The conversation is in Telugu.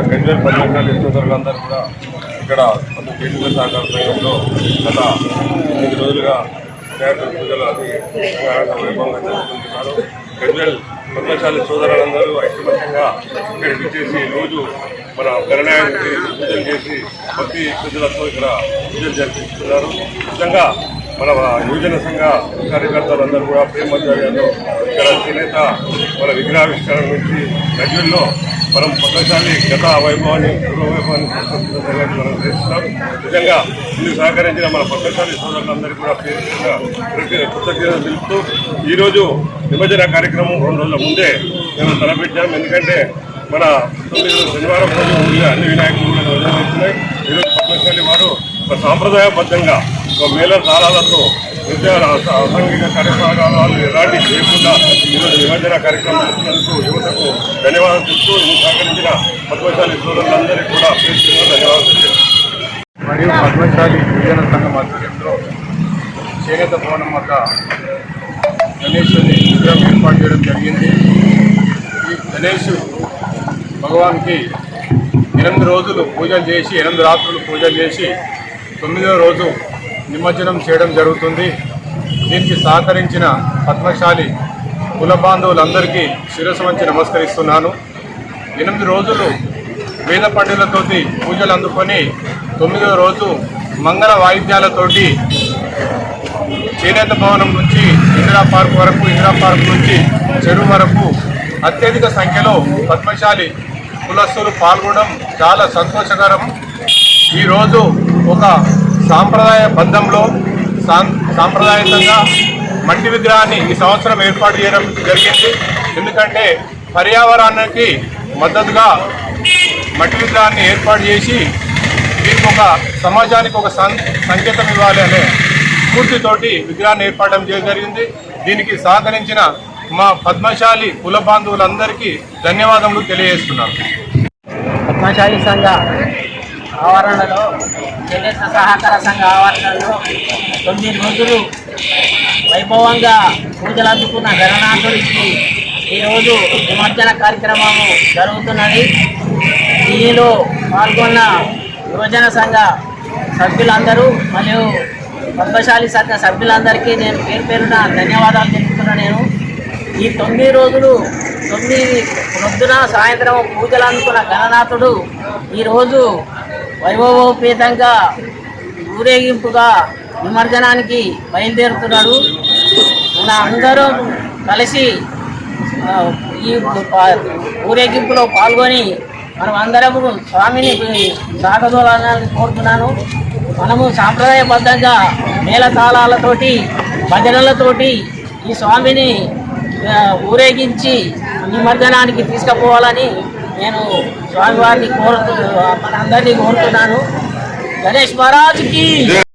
రెగ్యులర్ పర్యటన సోదరులందరూ కూడా ఇక్కడ మన కేంద్ర సహకార సంఘంలో గత ఎనిమిది రోజులుగా వినాయకుడి పూజలు అది వైభవంగా జరుపుకుంటున్నారు. రెగ్యులర్ పద్మశాలి సోదరులందరూ ఐకమత్యంగా ఇక్కడికి వచ్చేసి రోజు మన గణనాయకుడికి పూజలు చేసి భక్తి పూజలతో ఇక్కడ పూజలు జరిపిస్తున్నారు. నిజంగా మన యువజన సంఘ కార్యకర్తలందరూ కూడా ప్రేమాచార్యాలు ఇక్కడ చేనేత మన విగ్రహావిష్కరణ నుంచి నదుల్లో మనం పద్మశాలి గత వైభవాన్ని పూర్వ వైభవాన్ని మనం చేస్తున్నాం నిజంగా ఇందుకు సహకరించిన మన పద్మశాలి సోదరులందరికీ కూడా పేరు కృతజ్ఞతలు తెలుపుతూ ఈరోజు నిమజ్జన కార్యక్రమం రెండు రోజుల ముందే మేము తలపెట్టాం. ఎందుకంటే మన తొమ్మిది శనివారం రోజు అన్ని వినాయకులు నిర్వహిస్తున్నాయి ఈరోజు పద్మశాలి వారు ఒక సాంప్రదాయబద్ధంగా ఒక మేళ తాళాలతో అసాంఘిక కార్యక్రమాలు ఎలాంటి చేయకుండా ఈరోజు నిమజ్జన కార్యక్రమం యువతకు ధన్యవాదాలు. చెప్తూ సహకరించిన పద్మశాలి సోదరులందరికీ కూడా పేరు ధన్యవాదాలు మరియు పద్మశాలి గిరిజన సంఘం ఆధ్వర్యంలో చేనేత భవనం వద్ద గణేశుని విగ్రహం ఏర్పాటు చేయడం జరిగింది. ఈ గణేష్ భగవాన్కి ఎనిమిది రోజులు పూజలు చేసి ఎనిమిది రాత్రులు పూజలు చేసి తొమ్మిదవ రోజు నిమజ్జనం చేయడం జరుగుతుంది. దీనికి సహకరించిన పద్మశాలి కుల బాంధవులందరికీ శిరస్సు వంచి నమస్కరిస్తున్నాను. ఎనిమిది రోజులు వేద పండుగలతోటి పూజలు అందుకొని తొమ్మిదవ రోజు మంగళ వాయిద్యాలతోటి చేనేత భవనం నుంచి ఇందిరా పార్క్ వరకు ఇందిరా పార్క్ నుంచి చెరువు వరకు అత్యధిక సంఖ్యలో పద్మశాలి కులస్తులు పాల్గొనడం చాలా సంతోషకరం. ఈరోజు ఒక సాంప్రదాయ బంధంలో సాం- సాంప్రదాయకంగా మట్టి విగ్రహాన్ని ఈ సంవత్సరం ఏర్పాటు చేయడం జరిగింది. ఎందుకంటే పర్యావరణానికి మద్దతుగా మట్టి విగ్రహాన్ని ఏర్పాటు చేసి దీనికి ఒక సమాజానికి ఒక సం- సంకేతం ఇవ్వాలి అనే స్ఫూర్తితోటి విగ్రహాన్ని ఏర్పడడం జరిగింది. దీనికి సహకరించిన మా పద్మశాలి కుల బాంధవులందరికీ ధన్యవాదములు తెలియజేస్తున్నాను. పద్మశాలి సంఘ ఆవరణలో సహకార సంఘ ఆవరణలో తొమ్మిది రోజులు వైభవంగా పూజలు అందుకున్న గణనాథుడికి ఈరోజు నిమజ్జన కార్యక్రమము జరుగుతున్నది. దీనిలో పాల్గొన్న యువజన సంఘ సభ్యులందరూ మరియు పద్మశాలి సంఘ సభ్యులందరికీ నేను పేరు పేరున ధన్యవాదాలు తెలుపుతున్నా నేను. ఈ తొమ్మిది రోజులు తొమ్మిది పొద్దున సాయంత్రం పూజలు అందుకున్న గణనాథుడు ఈరోజు వైభవోపేతంగా ఊరేగింపుగా నిమజ్జనానికి బయలుదేరుతున్నాడు. ఇలా అందరూ కలిసి ఈ ఊరేగింపులో పాల్గొని మనం అందరము స్వామిని సాగదోలాలని కోరుతున్నాను. మనము సాంప్రదాయబద్ధంగా మేళతాళాలతోటి భజనలతోటి ఈ స్వామిని ఊరేగించి నిమజ్జనానికి తీసుకుపోవాలని నేను స్వామివారిని కోరు మనందరినీ కోరుతున్నాను. గణేష్ మహారాజ్కి